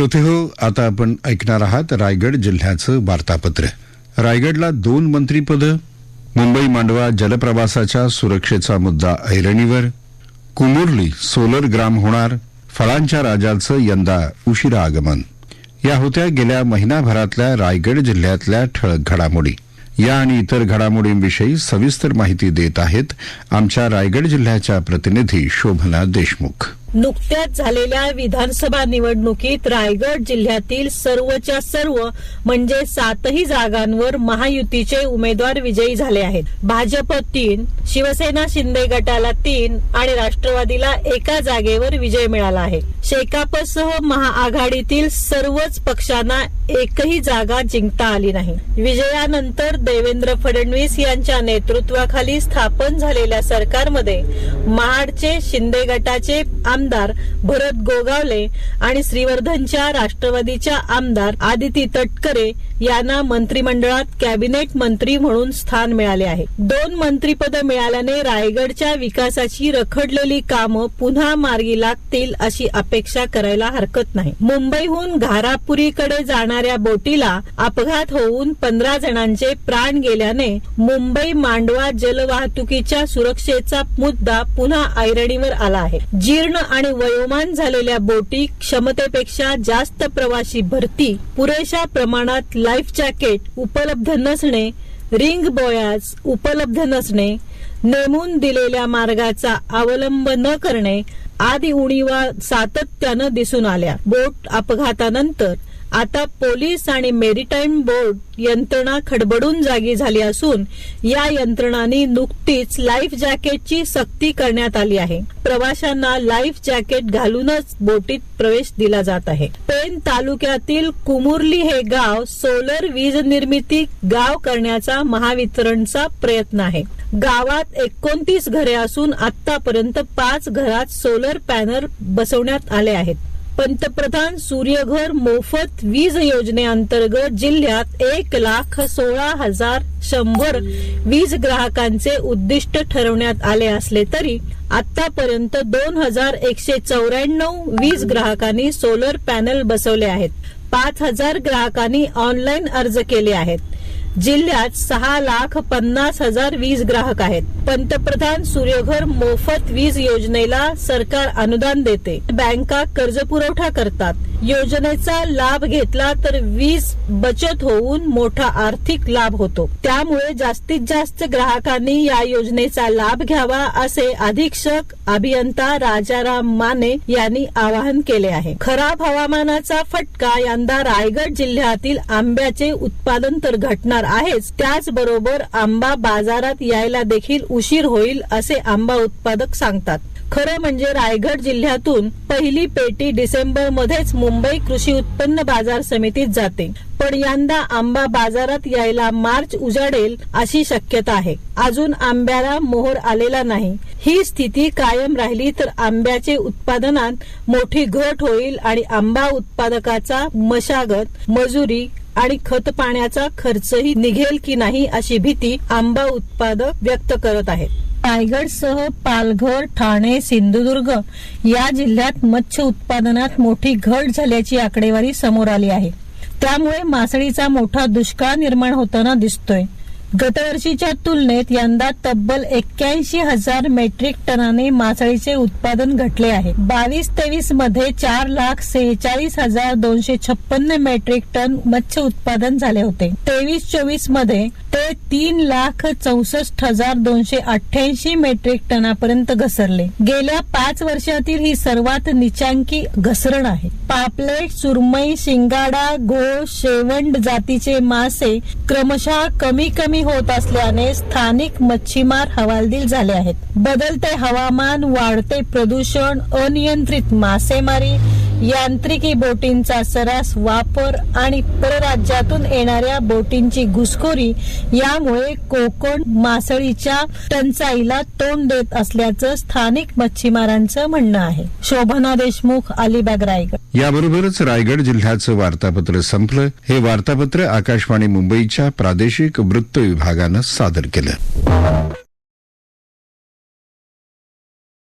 श्रोते हो आता आपण ऐकणार आहात रायगड जिल्ह्याचं वार्तापत्र. रायगडला दोन मंत्रीपदं मुंबई मांडवा जलप्रवासाच्या सुरक्षेचा मुद्दा ऐरणीवर कुमुर्ली सोलर ग्राम होणार फळांच्या राजाचं यंदा उशिरा आगमन. या होत्या गेल्या महिनाभरातल्या रायगड जिल्ह्यातल्या ठळक घडामोडी. या आणि इतर घडामोडींविषयी सविस्तर माहिती देत आहेत आमच्या रायगड जिल्ह्याच्या प्रतिनिधी शोभना देशमुख. नुकत्याच झालेल्या विधानसभा निवडणुकीत रायगड जिल्ह्यातील सर्वच्या सर्व म्हणजे सातही जागांवर महायुतीचे उमेदवार विजयी झाले आहेत. भाजप तीन शिवसेना शिंदे गटाला तीन आणि राष्ट्रवादीला एका जागेवर विजय मिळाला आहे. शेकापसह महाआघाडीतील सर्वच पक्षांना एकही जागा जिंकता आली नाही. विजयानंतर देवेंद्र फडणवीस यांच्या नेतृत्वाखाली स्थापन झालेल्या सरकारमध्ये महाडचे शिंदे गटाचे आमदार भरत गोगावले आणि श्रीवर्धनच्या राष्ट्रवादीच्या आमदार आदिती तटकरे यांना मंत्रिमंडळात कॅबिनेट मंत्री म्हणून स्थान मिळाले आहे. दोन मंत्रीपद मिळाल्याने रायगडच्या विकासाची रखडलेली कामं पुन्हा मार्गी लागतील अशी अपेक्षा करायला हरकत नाही. मुंबईहून घारापुरीकडे जाणाऱ्या बोटीला अपघात होऊन पंधरा जणांचे प्राण गेल्याने मुंबई मांडवा जलवाहतुकीच्या सुरक्षेचा मुद्दा पुन्हा ऐरणीवर आला आहे. जीर्ण आणि वयोमान झालेल्या बोटी क्षमतेपेक्षा जास्त प्रवासी भरती पुरेशा प्रमाणात लाईफ जॅकेट उपलब्ध नसणे रिंग बॉयाज उपलब्ध नसणे नेमून दिलेल्या मार्गाचा अवलंब न करणे आदी उणीवा सातत्यानं दिसून आल्या. बोट अपघातानंतर आता पोलीस आणि मेरीटाईम बोर्ड यंत्रणा खडबडून जागी झाली असून या यंत्रणांनी नुकतीच लाईफ जॅकेटची सक्ती करण्यात आली आहे. प्रवाशांना लाईफ जॅकेट घालूनच बोटीत प्रवेश दिला जात आहे. पेन तालुक्यातील कुमुरली हे गाव सोलर वीज निर्मिती गाव करण्याचा महावितरणचा प्रयत्न आहे. गावात एकोणतीस घरे असून आतापर्यंत पाच घरात सोलर पॅनल बसवण्यात आले आहेत. पंतप्रधान सूर्यघर मोफत वीज योजनेअंतर्गत जिल्ह्यात एक लाख सोळा हजार शंभर वीज ग्राहकांचे उद्दिष्ट ठरवण्यात आले असले तरी आतापर्यंत दोन हजार एकशे चौऱ्याण्णव वीज ग्राहकांनी सोलर पॅनल बसवले आहेत. पाच हजार ग्राहकांनी ऑनलाईन अर्ज केले आहेत. जिल्ह्यात सहा लाख पन्नास हजार वीज ग्राहक आहेत. पंतप्रधान सूर्यघर मोफत वीज योजनेला सरकार अनुदान देते. बँका कर्ज पुरवठा करतात. योजनेचा लाभ घेतला तर वीज बचत होऊन मोठा आर्थिक लाभ होतो. त्यामुळे जास्तीत जास्त ग्राहकांनी या योजनेचा लाभ घ्यावा असे अधीक्षक अभियंता राजाराम माने यांनी आवाहन केले आहे. खराब हवामानाचा फटका यंदा रायगड जिल्ह्यातील आंब्याचे उत्पादन तर घटणार आहेच त्याचबरोबर आंबा बाजारात यायला देखील उशीर होईल असे आंबा उत्पादक सांगतात. खरं म्हणजे रायगड जिल्ह्यातून पहिली पेटी डिसेंबर मध्येच मुंबई कृषी उत्पन्न बाजार समितीत जाते. पण यंदा आंबा बाजारात यायला मार्च उजाडेल अशी शक्यता आहे. अजून आंब्याला मोहर आलेला नाही. ही स्थिती कायम राहिली तर आंब्याचे उत्पादनात मोठी घट होईल आणि आंबा उत्पादकाचा मशागत मजुरी आणि खत पाण्याचा खर्चही निघेल की नाही अशी भीती आंबा उत्पादक व्यक्त करत आहेत. रायगडसह पालघर ठाणे सिंधुदुर्ग या जिल्ह्यात मत्स्य उत्पादनात मोठी घट झाल्याची आकडेवारी समोर आली आहे. त्यामुळे मासळीचा मोठा दुष्काळ निर्माण होताना दिसतोय. गतवर्षीच्या तुलनेत यंदा तब्बल एक्क्याऐंशी हजार मेट्रिक टनाने मासळीचे उत्पादन घटले आहे. बावीस तेवीसमध्ये चार लाख सेहेचाळीस हजार दोनशे छप्पन्न मेट्रिक टन मत्स्य उत्पादन झाले होते. तेवीस चोवीसमध्ये ते तीन लाख चौसष्ट हजार दोनशे अठ्ठ्याऐंशी मेट्रिक टनापर्यंत घसरले. गेल्या पाच वर्षातील ही सर्वात निचांकी घसरण आहे. पापलेट सुरमई शिंगाडा घोळ शेवंड जातीचे मासे क्रमशः कमी कमी होत असल्याने स्थानिक मच्छीमार हवालदिल झाले आहेत. बदलते हवामान वाढते प्रदूषण अनियंत्रित मासेमारी यांत्रिकी बोटींचा सरास वापर आणि परराज्यातून येणाऱ्या बोटींची घुसखोरी यामुळे कोकण मासळीच्या टंचाईला तोंड देत असल्याचं स्थानिक मच्छीमारांचं म्हणणं आहे. शोभना देशमुख अलिबाग रायगड. याबरोबरच रायगड जिल्ह्याचं वार्तापत्र संपलं. हे वार्तापत्र आकाशवाणी मुंबईच्या प्रादेशिक वृत्त विभागानं सादर केलं.